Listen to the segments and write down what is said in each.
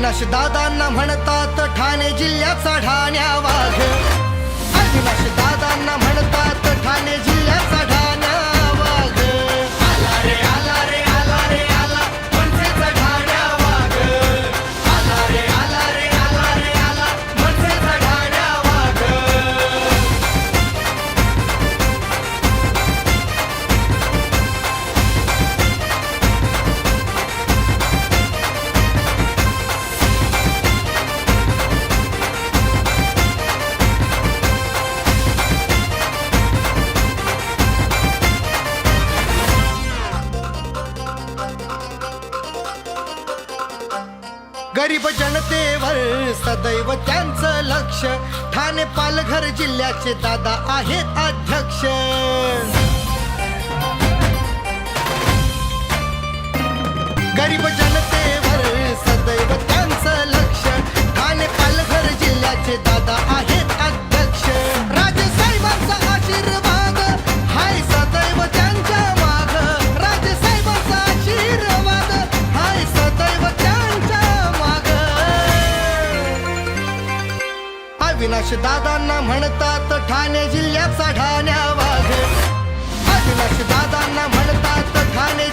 अविनाश दादांना म्हणतात ठाणे जिल्ह्याचा ठाण्या वाघ अविनाश दादांना म्हणतात गरीब जनतेवर सदैव त्यांचं लक्ष. ठाणे पालघर जिल्ह्याचे दादा आहेत अध्यक्ष. गरीब जनतेवर सदैव त्यांचं लक्ष. ठाणे पालघर जिल्ह्याचे दादा आहेत अविनाश दादांना म्हणतात ठाणे जिल्ह्याचा ढाण्या वाघ अविनाश दादांना म्हणतात ठाणे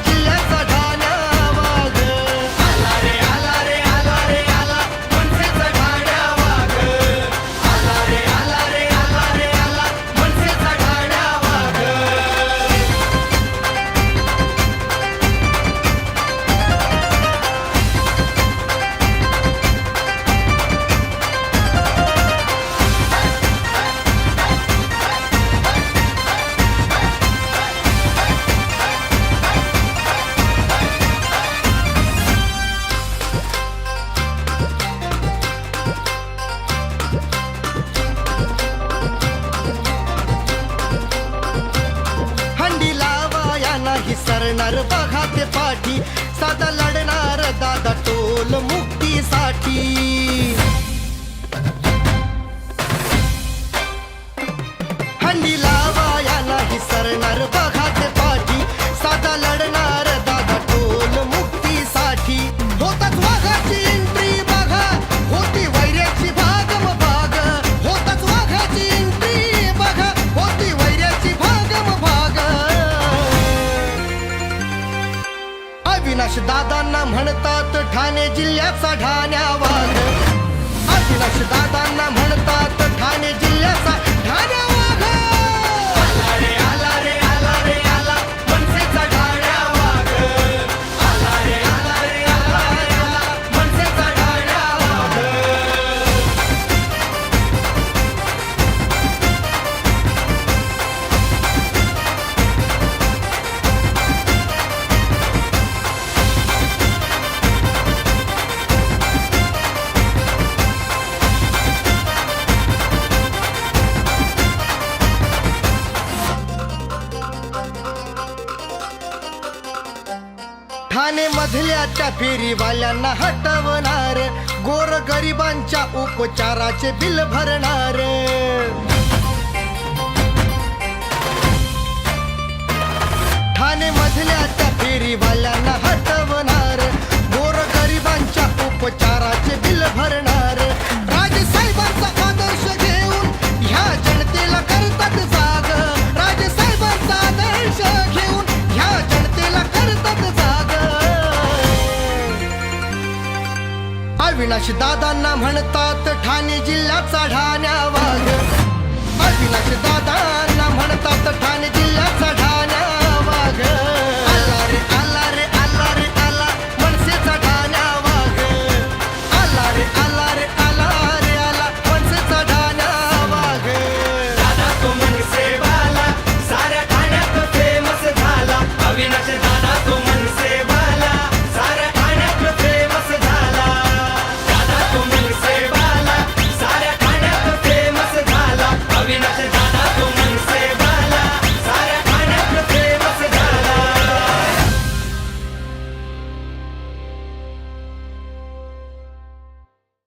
करणार बघा ते पाठी. साधा लढणार दादा टोल मुक्तीसाठी. हंडी अविनाश दादांना म्हणतात ठाणे जिल्ह्याचा ढाण्या अविनाश दादांना म्हणतात ठाणे जिल्ह्याचा ठाण्या ठाणे मधल्या त्या फेरीवाल्यांना हटवणार. गोर गरिबांच्या उपचाराचे बिल भरणार. ठाणे मधल्या त्या फेरीवाल्यांना हटवणार. अविनाश दादांना म्हणतात ठाणे जिल्ह्याचा ढाण्या वाघ